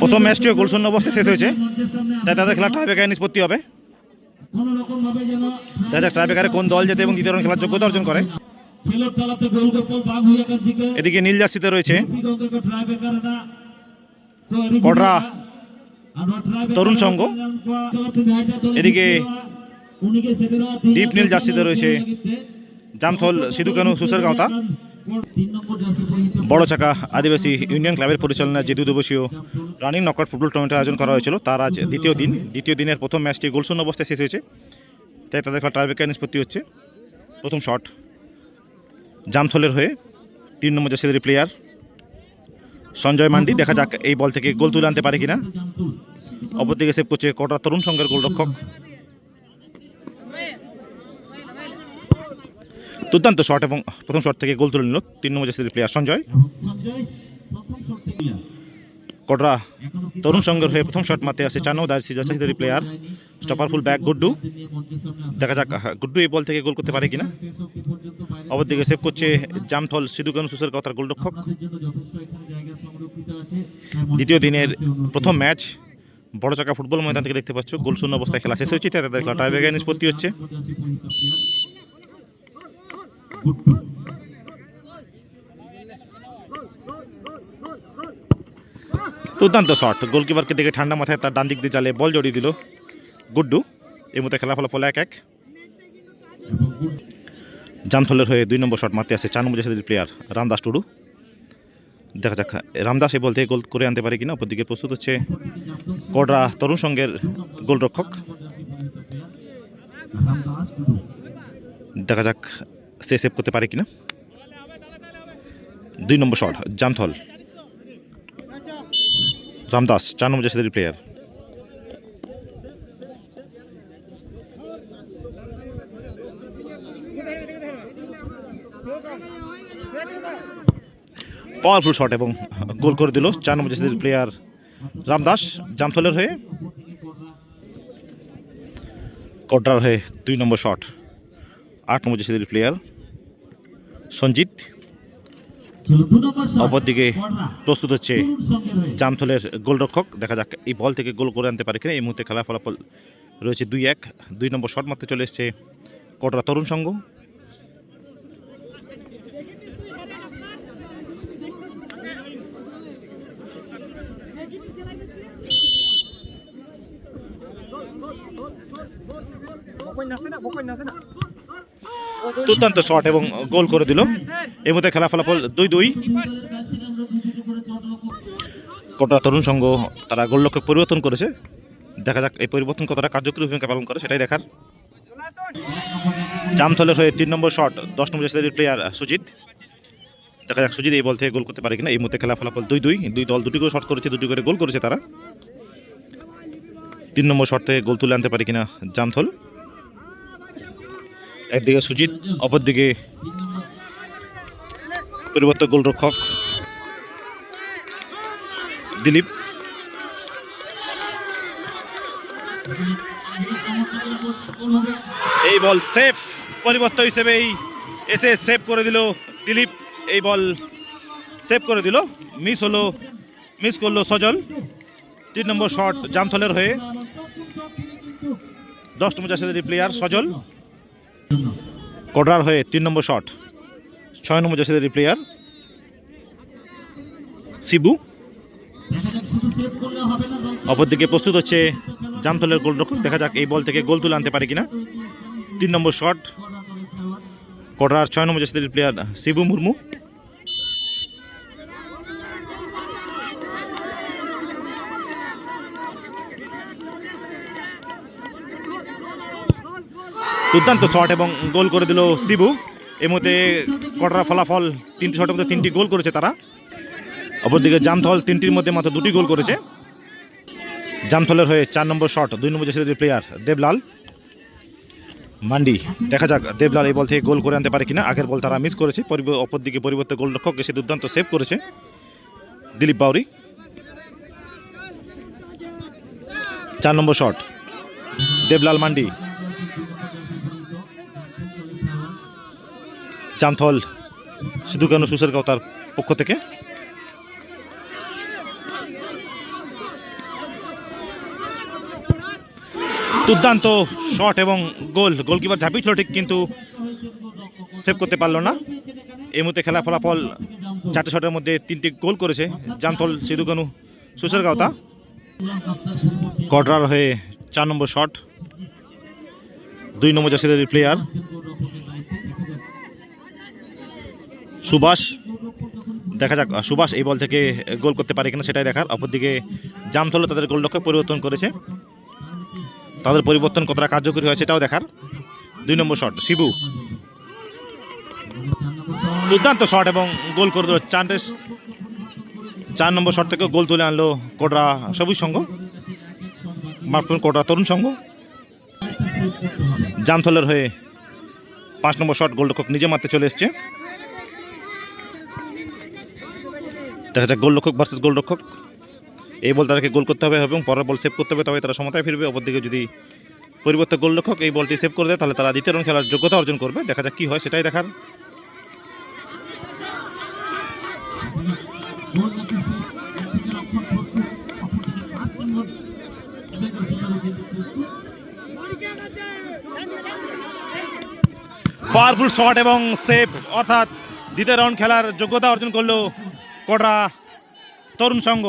প্রথম ম্যাচটিও গোলশূন্য অবস্থায় শেষ হয়েছে। তাই তাদের খেলা ট্রাইবেকারে নিষ্পত্তি হবে। কোনো দেখা যাক ট্রাইবেকারে কোন দল যেতে এবং দ্বিতীয় রাউন্ড খেলার যোগ্যতা অর্জন করে। এদিকে নীল জার্সিতে রয়েছে কটরা তরুণ সংঘ। এদিকে ডিপ নীল জার্সিতে রয়েছে জামথল সিধুকানু সুসের গাঁওতা। বড় চাকা আদিবাসী ইউনিয়ন ক্লাবের পরিচালনায় যে দু দিবসীয় রানিং নকআউট ফুটবল টুর্নামেন্টের আয়োজন করা হয়েছিল। তার আজ দ্বিতীয় দিন। দ্বিতীয় দিনের প্রথম ম্যাচটি গোলশূন্য অবস্থায় শেষ হয়েছে। তাই তাদের খেলা ট্রাইবেকার নিষ্পত্তি হচ্ছে। প্রথম শট জামথলের হয়ে তিন নম্বর জার্সিদের প্লেয়ার সঞ্জয় মান্ডি। দেখা যাক এই বল থেকে গোল তুলে আনতে পারে কিনা। অপরদিকে সেভ করছে কটা তরুণ সংঘের গোলরক্ষক। দুর্দান্ত শট এবং প্রথম শট থেকে গোল তুলে নিল। তিন নম্বর জার্সিদের প্লেয়ার সঞ্জয়। কটরা তরুণ সংঘের হয়ে প্রথম শট মারতে আসে চার নম্বর জার্সিদের player stopper full back Guddu. দেখা যাক গুড্ডু এই বল থেকে গোল করতে পারে কিনা। অপরদিকে সেভ করছে জামথল সিধুকানু সুসের কথার গোলরক্ষক। দ্বিতীয় দিনের প্রথম ম্যাচ বড় চাকা ফুটবল ময়দান থেকে দেখতে পাচ্ছ। গোল শূন্য অবস্থায় খেলা শেষ হয়েছে, তাদের খেলা টাইব্রেকার নিষ্পত্তি হচ্ছে। দুর্দান্ত শট গোলকিপারকে দেখে ঠান্ডা মাথায় তার ডান দিক দিয়ে জালে বল জড়িয়ে দিল। গুড্ডু, এই মধ্যে খেলা ফলাফল এক এক। জামথলের হয়ে দুই নম্বর শট মারতে আসে চার নম্বর জার্সিদের প্লেয়ার রামদাস টুডু। দেখা যাক, রামদাস এই বল থেকে গোল করে আনতে পারে কিনা। অপরদিকে প্রস্তুত হচ্ছে কডরা তরুণ সংঘের গোলরক্ষক। দেখা যাক সে সেভ করতে পারে কিনা? দুই নম্বর শট জামথল। রামদাস, চার নম্বর জার্সিদের প্লেয়ার পাওয়ারফুল শট এবং গোল করে দিল চার নম্বর জার্সিদের প্লেয়ার রামদাস, জামথলের হয়ে। কটরা। হয়ে দুই নম্বর শট আট নম্বর জার্সিদের প্লেয়ার সঞ্জিত। অপরদিকে প্রস্তুত হচ্ছে। জামথলের গোলরক্ষক দেখা যাক এই বল থেকে গোল করে আনতে পারে কিনা এই মুহূর্তে খেলা ফলাফল রয়েছে দুই এক দুই নম্বর শট মারতে চলে এসছে কটরা তরুণ সংঘ দুর্দান্ত শট এবং গোল করে দিল। এই মুহূর্তে খেলা ফলাফল দুই দুই। কটরা তরুণ সংঘ তারা গোলরক্ষক পরিবর্তন করেছে। দেখা যাক এই পরিবর্তন কতটা কার্যকরী ভূমিকা পালন করে, সেটাই দেখার। জামথলের হয়ে তিন নম্বর শট দশ নম্বর প্লেয়ার সুজিত। দেখা যাক সুজিত এই বল থেকে গোল করতে পারে কিনা। এই মুহূর্তে খেলা ফলাফল দুই দুই। দুই দল দুটি করে শট করেছে, দুটি করে গোল করেছে তারা। তিন নম্বর শট থেকে গোল তুলে আনতে পারে কিনা জামথল। একদিকে সুজিত, অপরদিকে তিন নম্বর পরিবর্তক গোলরক্ষক দিলীপ। এই বল সেফ পরিবর্তন হিসেবে এই এসে সেভ করে দিল দিলীপ। এই বল সেভ করে দিল, মিস হলো, মিস করল সজল। তিন নম্বর শট জামথলের হয়ে। দশ নম্বর জার্সিদের প্লেয়ার সজল। কডরার হয়ে তিন নম্বর শট, ছয় নম্বর জার্সিদের প্লেয়ার শিবু। অপরদিকে প্রস্তুত হচ্ছে জামতলের গোল গোলরক্ষক। দেখা যাক এই বল থেকে গোল তুলে আনতে পারে কিনা। তিন নম্বর শট কডরার ছয় নম্বর জার্সিদের প্লেয়ার শিবু মুর্মু। দুর্দান্ত শট এবং গোল করে দিল শিবু। এর মধ্যে কটরা ফলাফল? তিনটি শটের মধ্যে তিনটি গোল করেছে তারা। অপরদিকে জামথল তিনটির মধ্যে মাত্র দুটি গোল করেছে। জামথলের হয়ে চার নম্বর শট দুই নম্বর জার্সিদের প্লেয়ার দেবলাল। মান্ডি, দেখা যাক, দেবলাল এই বল থেকে গোল করে আনতে পারে কিনা। আগের বল তারা মিস করেছে। অপরদিকে পরিবর্তে গোল গোলরক্ষক এসে দুর্দান্ত সেভ করেছে। দিলীপ বাউরি। চার নম্বর শট দেবলাল মান্ডি। চামথল সিধুকানু সুশের তার পক্ষ থেকে। দুর্দান্ত শট এবং গোল। গোলকিপার ঝাঁপিয়েছিল, ঠিক কিন্তু সেভ করতে পারল না। এই মুহূর্তে খেলা ফলাফল চারটে শটের মধ্যে তিনটি গোল করেছে জামতল সিধুকানু সুশের গাওতা কটরার হয়ে চার নম্বর শট। দুই নম্বর জার্সিদের প্লেয়ার। সুভাষ দেখা যাক সুভাষ এই বল থেকে গোল করতে পারে কিনা সেটাই দেখার। অপরদিকে জামথলও তাদের গোলরক্ষক পরিবর্তন করেছে। তাদের পরিবর্তন কতটা কার্যকরী হয় সেটাও দেখার। দুই নম্বর শট শিবু। দুর্দান্ত শট এবং গোল করে দিল চারটে চার নম্বর শট থেকে গোল তুলে আনলো কোটরা সবুজ মাফ করুন, কোটরা তরুণ সংঘ। জামথলের হয়ে পাঁচ নম্বর শট গোলরক্ষক নিজে মারতে চলে এসছে। দেখা যাক গোলরক্ষক ভার্সেস গোলরক্ষক এই বল তাদেরকে গোল করতে হবে এবং পরের বল সেভ করতে হবে তবে তারা সমতায় ফিরবে। অপরদিকে যদি পরিবর্তে গোলরক্ষক এই বলটি সেভ করে দেয়, তাহলে তারা দ্বিতীয় রাউন্ড খেলার যোগ্যতা অর্জন করবে। দেখা যাক কী হয়, সেটাই দেখার। পাওয়ারফুল শট এবং সেভ অর্থাৎ দ্বিতীয় রাউন্ড খেলার যোগ্যতা অর্জন করল কোটরা তরুণ সংঘ?